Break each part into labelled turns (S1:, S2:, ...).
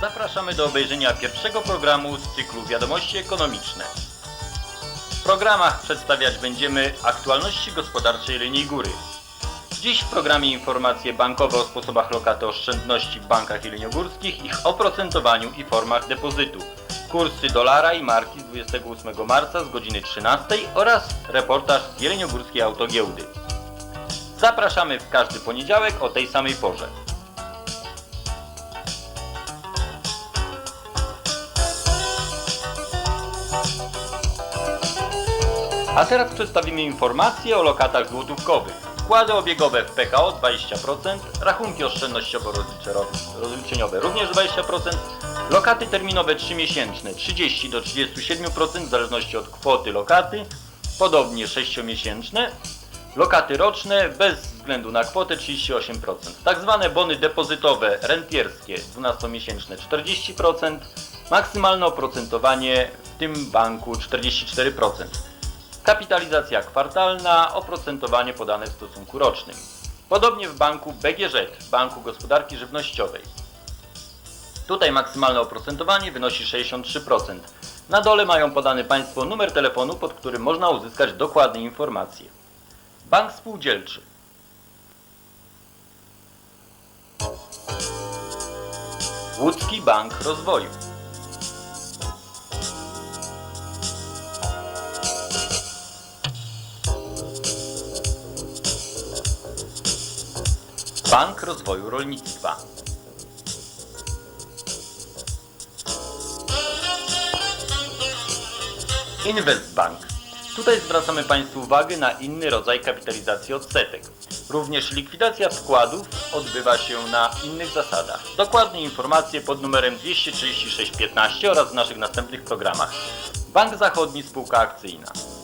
S1: Zapraszamy do obejrzenia pierwszego programu z cyklu Wiadomości Ekonomiczne. W programach przedstawiać będziemy aktualności gospodarcze Jeleniej Góry. Dziś w programie informacje bankowe o sposobach lokaty oszczędności w bankach jeleniogórskich, ich oprocentowaniu i formach depozytu. Kursy dolara i marki z 28 marca z godziny 13 oraz reportaż z jeleniogórskiej autogiełdy. Zapraszamy w każdy poniedziałek o tej samej porze. A teraz przedstawimy informacje o lokatach złotówkowych. Wkłady obiegowe w PKO 20%, rachunki oszczędnościowo-rozliczeniowe również 20%, lokaty terminowe 3-miesięczne 30 do 37% w zależności od kwoty lokaty, podobnie 6-miesięczne, lokaty roczne bez względu na kwotę 38%, tak zwane bony depozytowe rentierskie 12-miesięczne 40%, maksymalne oprocentowanie w tym banku 44%. Kapitalizacja kwartalna, oprocentowanie podane w stosunku rocznym. Podobnie w banku BGŻ, Banku Gospodarki Żywnościowej. Tutaj maksymalne oprocentowanie wynosi 63%. Na dole mają podany Państwo numer telefonu, pod którym można uzyskać dokładne informacje. Bank Spółdzielczy. Łódzki Bank Rozwoju. Bank Rozwoju Rolnictwa. Investbank. Tutaj zwracamy Państwu uwagę na inny rodzaj kapitalizacji odsetek. Również likwidacja wkładów odbywa się na innych zasadach. Dokładne informacje pod numerem 23615 oraz w naszych następnych programach. Bank Zachodni Spółka Akcyjna.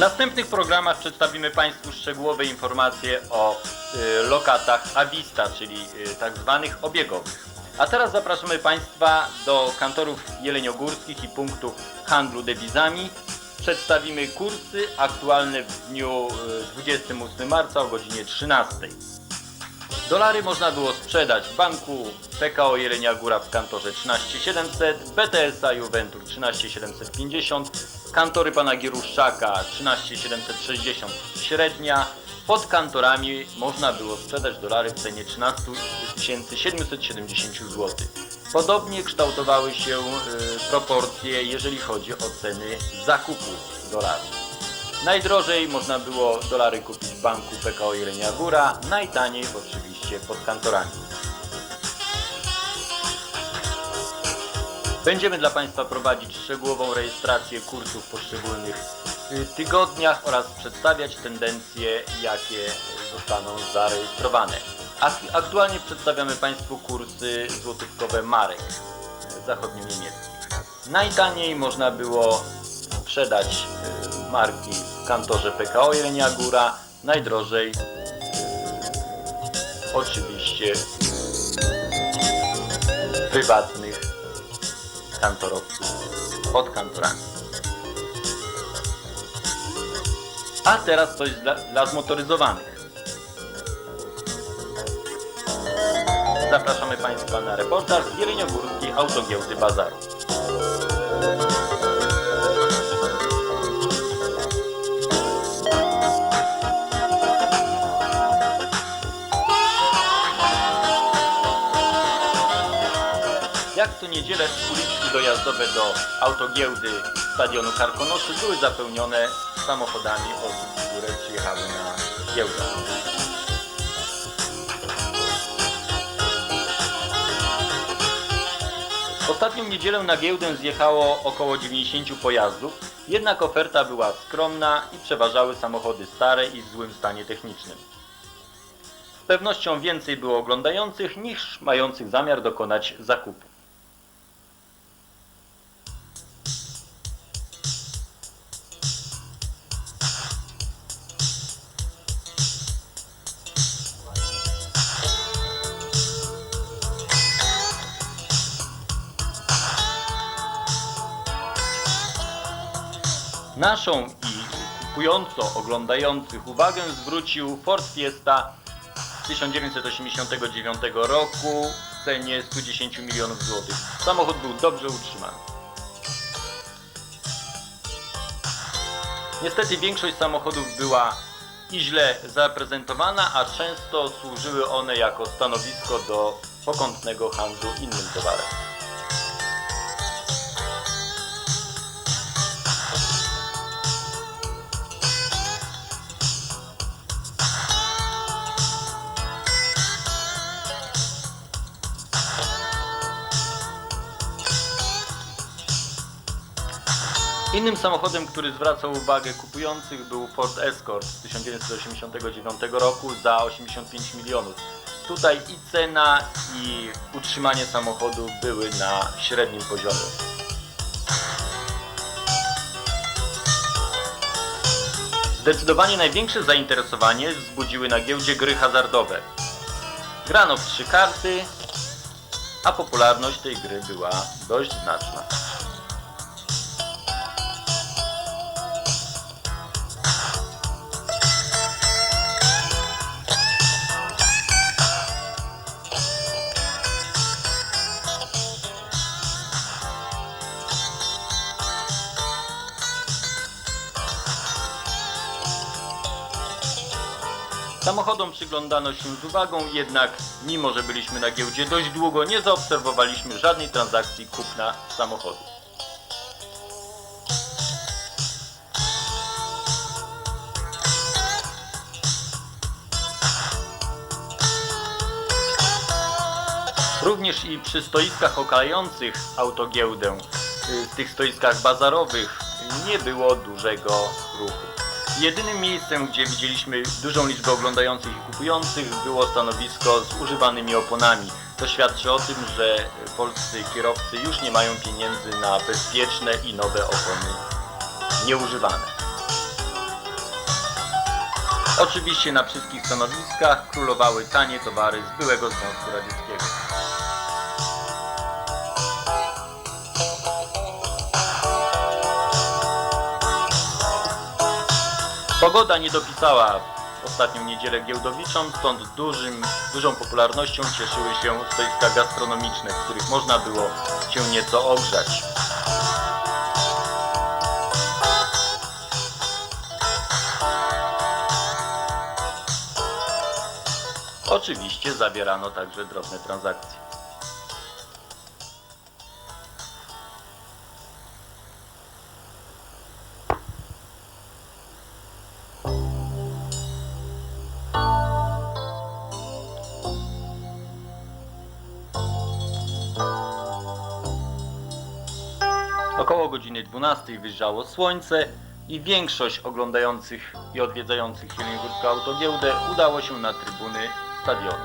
S1: Następnych programach przedstawimy Państwu szczegółowe informacje o y, lokatach Avista, czyli y, tak zwanych obiegowych. A teraz zapraszamy Państwa do kantorów jeleniogórskich i punktów handlu dewizami. Przedstawimy kursy aktualne w dniu y, 28 marca o godzinie 13. Dolary można było sprzedać w banku PKO Jelenia Góra w kantorze 13700, BTSA Juventur 13750, kantory pana Gieruszczaka 13760 średnia. Pod kantorami można było sprzedać dolary w cenie 13 770 zł. Podobnie kształtowały się y, proporcje, jeżeli chodzi o ceny zakupu dolarów. Najdrożej można było dolary kupić w banku PKO Jelenia Góra, najtaniej oczywiście pod kantorami. Będziemy dla Państwa prowadzić szczegółową rejestrację kursów w poszczególnych y, tygodniach oraz przedstawiać tendencje, jakie zostaną zarejestrowane. Ak- Aktualnie przedstawiamy Państwu kursy złotówkowe marek zachodnio-niemieckich. Najtaniej można było sprzedać y, marki w kantorze PKO Jelenia Góra, najdrożej y, oczywiście prywatnych kantorowców pod kantorami. A teraz coś dla, dla zmotoryzowanych. Zapraszamy Państwa na reportaż z Jeleniogórskiej Autogiełdy Bazaru. Co niedzielę uliczki dojazdowe do autogiełdy stadionu Karkonoszy były zapełnione samochodami osób, które przyjechały na giełdę. Ostatnią niedzielę na giełdę zjechało około 90 pojazdów, jednak oferta była skromna i przeważały samochody stare i w złym stanie technicznym. Z pewnością więcej było oglądających niż mających zamiar dokonać zakupu. Naszą i kupująco oglądających uwagę zwrócił Ford Fiesta z 1989 roku w cenie 110 milionów złotych. Samochód był dobrze utrzymany. Niestety większość samochodów była i źle zaprezentowana, a często służyły one jako stanowisko do pokątnego handlu innym towarem. Innym samochodem, który zwracał uwagę kupujących był Ford Escort z 1989 roku za 85 milionów. Tutaj i cena i utrzymanie samochodu były na średnim poziomie. Zdecydowanie największe zainteresowanie wzbudziły na giełdzie gry hazardowe. Grano w trzy karty, a popularność tej gry była dość znaczna. Samochodom przyglądano się z uwagą, jednak mimo, że byliśmy na giełdzie dość długo, nie zaobserwowaliśmy żadnej transakcji kupna samochodu. Również i przy stoiskach okalających autogiełdę, y, w tych stoiskach bazarowych nie było dużego ruchu. Jedynym miejscem, gdzie widzieliśmy dużą liczbę oglądających i kupujących było stanowisko z używanymi oponami. To świadczy o tym, że polscy kierowcy już nie mają pieniędzy na bezpieczne i nowe opony nieużywane. Oczywiście na wszystkich stanowiskach królowały tanie towary z byłego Związku Radzieckiego. Pogoda nie dopisała ostatnią niedzielę giełdowiczom, stąd dużym, dużą popularnością cieszyły się stoiska gastronomiczne, w których można było się nieco ogrzać. Oczywiście zawierano także drobne transakcje. Godziny 12 wyjrzało słońce i większość oglądających i odwiedzających Jeleniogórską Autogiełdę udało się na trybuny stadionu.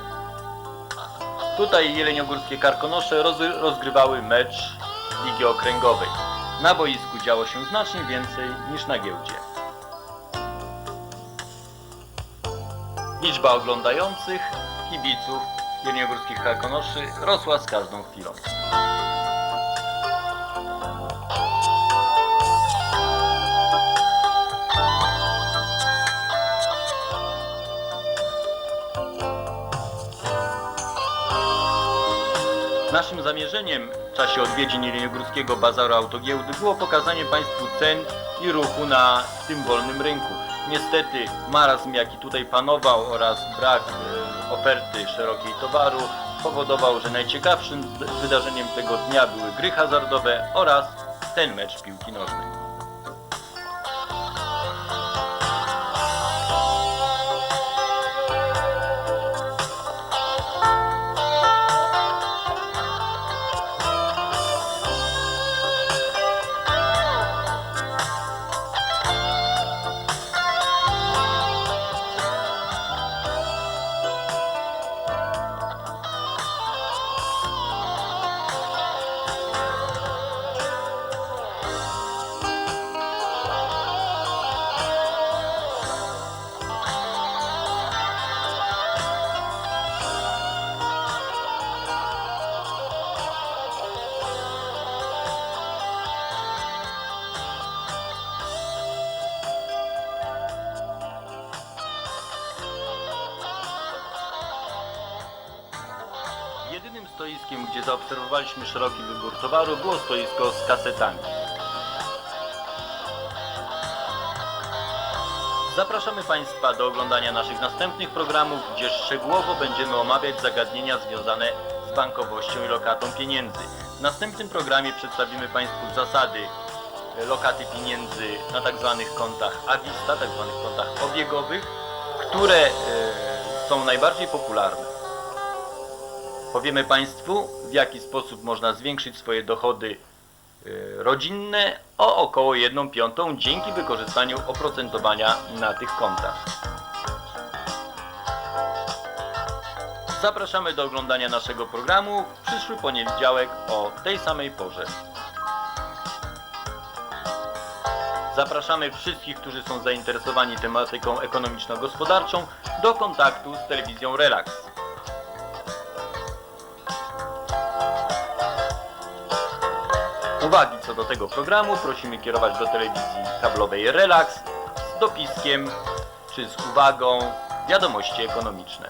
S1: Tutaj jeleniogórskie karkonosze roz, rozgrywały mecz Ligi Okręgowej. Na boisku działo się znacznie więcej niż na giełdzie. Liczba oglądających, kibiców jeleniogórskich karkonoszy rosła z każdą chwilą. Naszym zamierzeniem w czasie odwiedzin Jeleniogórskiego Bazaru Autogiełdy było pokazanie Państwu cen i ruchu na tym wolnym rynku. Niestety marazm jaki tutaj panował oraz brak e, oferty szerokiej towaru powodował, że najciekawszym wydarzeniem tego dnia były gry hazardowe oraz ten mecz piłki nożnej. Gdzie zaobserwowaliśmy szeroki wybór towaru, było stoisko z kasetami. Zapraszamy Państwa do oglądania naszych następnych programów, gdzie szczegółowo będziemy omawiać zagadnienia związane z bankowością i lokatą pieniędzy. W następnym programie przedstawimy Państwu zasady e, lokaty pieniędzy na tak zwanych kontach Avista, tak zwanych kontach obiegowych, które e, są najbardziej popularne. Powiemy Państwu, w jaki sposób można zwiększyć swoje dochody y, rodzinne o około 1 piątą dzięki wykorzystaniu oprocentowania na tych kontach. Zapraszamy do oglądania naszego programu w przyszły poniedziałek o tej samej porze. Zapraszamy wszystkich, którzy są zainteresowani tematyką ekonomiczno-gospodarczą do kontaktu z telewizją Relax. Uwagi co do tego programu prosimy kierować do telewizji kablowej Relax z dopiskiem czy z uwagą wiadomości ekonomiczne.